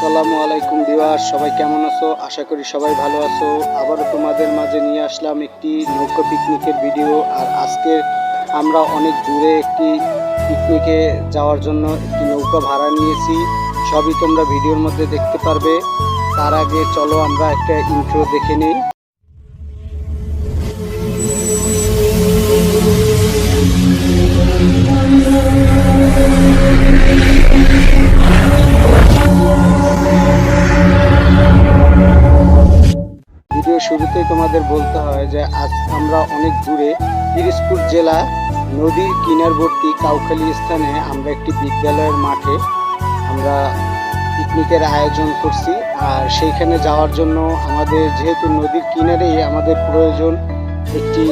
আসসালামু আলাইকুম দিওয়ার সবাই কেমন আছো? আশা করি সবাই ভালো আছো। আবারও তোমাদের মাঝে নিয়ে আসলাম একটি নৌকা পিকনিকের ভিডিও। আর আজকে আমরা অনেক দূরে একটি পিকনিকে যাওয়ার জন্য একটি নৌকা ভাড়া নিয়েছি। সবই তোমরা ভিডিওর মধ্যে দেখতে পারবে। তার আগে চলো আমরা একটা ইন্ট্রো দেখে নিই। ভিডিও শুরুতেই তোমাদের বলতে হয় যে আজ আমরা অনেক দূরে পিরিজপুর জেলা নদীর কিনারবর্তী কাউখালী স্থানে আমরা একটি বিদ্যালয়ের মাঠে আমরা পিকনিকের আয়োজন করছি। আর সেইখানে যাওয়ার জন্য আমাদের যেহেতু নদীর কিনারেই আমাদের প্রয়োজন একটি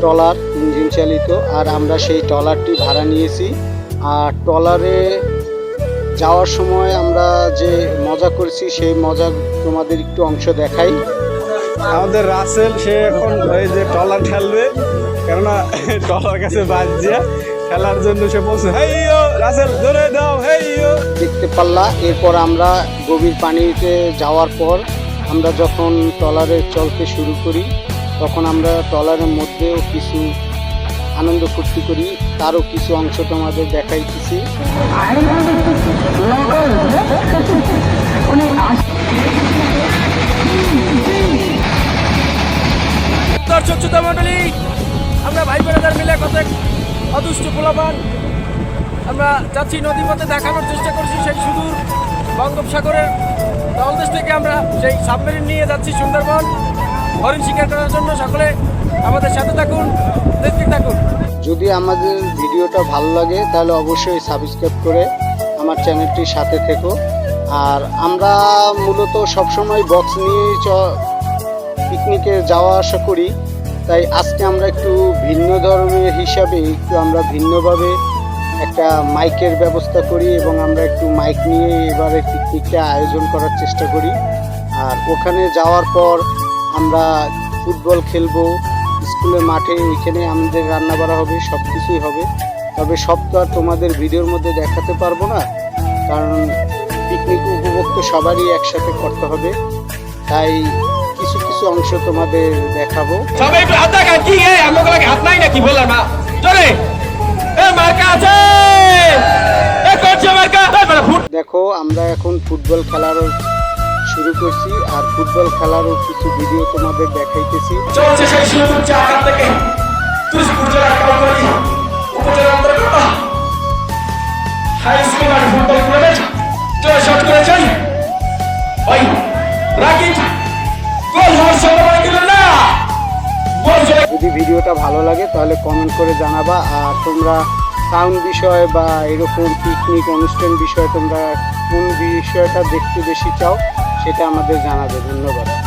ট্রলার, ইঞ্জিন চালিত, আর আমরা সেই ট্রলারটি ভাড়া নিয়েছি। আর ট্রলারে যাওয়ার সময় আমরা যে মজা করছি, সেই মজা তোমাদের একটু অংশ দেখাই। আমাদের রাসেল, সে এখন এই যে টলার ঠেলবে। কেননা টলার কাছে বাজ দিয়ে খেলার জন্য সে বলছে রাসেল, ধরে দাও দেখতে পারলা, এরপর আমরা গভীর পানিতে যাওয়ার পর আমরা যখন ট্রলারে চলতে শুরু করি, তখন আমরা ট্রলারের মধ্যেও কিছু আনন্দ ফুর্তি করি, তারও কিছু অংশ তোমাদের দেখাইতেছি। দর্শক শ্রোতা মণ্ডলী। আমরা ভাই বোনেদের মিলে কত অদুষ্ট পোলাপান। আমরা যাচ্ছি নদী পথে দেখানোর চেষ্টা করছি সেই সুদূর বঙ্গোপসাগরের তলদেশ থেকে আমরা সেই সাবমেরিন নিয়ে যাচ্ছি সুন্দরবন। হরিণ শিকার করার জন্য সকলে আমাদের সাথে থাকুন, দেখতে থাকুন। যদি আমাদের ভিডিওটা ভালো লাগে, তাহলে অবশ্যই সাবস্ক্রাইব করে আমার চ্যানেলটির সাথে থেকো। আর আমরা মূলত সবসময় বক্স নিয়েই পিকনিকে যাওয়া আসা করি। তাই আজকে আমরা একটু ভিন্ন ধরনের হিসাবে একটু আমরা ভিন্নভাবে একটা মাইকের ব্যবস্থা করি এবং আমরা একটু মাইক নিয়ে এবারে পিকনিকটা আয়োজন করার চেষ্টা করি। আর ওখানে যাওয়ার পর আমরা ফুটবল খেলব, স্কুলের মাঠে, এখানে আমাদের রান্না বাড়া হবে সব কিছুই হবে। তবে সব তো আর তোমাদের ভিডিওর মধ্যে দেখাতে পারব না, কারণ পিকনিক উপভোগ তো সবারই একসাথে করতে হবে। তাই কিছু অংশ তোমাদের দেখাবো। সবাই একটু হাত দেখা কি হে? আমাকে লাগে হাত নাই নাকি? বললাম না চলে এ মার্কা আছে! এ করছে মার্কা? ফুট দেখো আমরা এখন ফুটবল খেলারও শুরু করছি আর ফুটবল খেলারও কিছু ভিডিও তোমাদের দেখাইতেছি। চলছে সেই সুন্দর জায়গা থেকে। কাউকালি উপজেলার অন্তর্গত। ভিডিওটা ভালো লাগে, তাহলে কমেন্ট করে জানাবা। আর তোমরা সাউন্ড বিষয় বা এরকম পিকনিক অনুষ্ঠান বিষয়ে তোমরা কোন বিষয়টা দেখতে বেশি চাও, সেটা আমাদের জানাবে। ধন্যবাদ।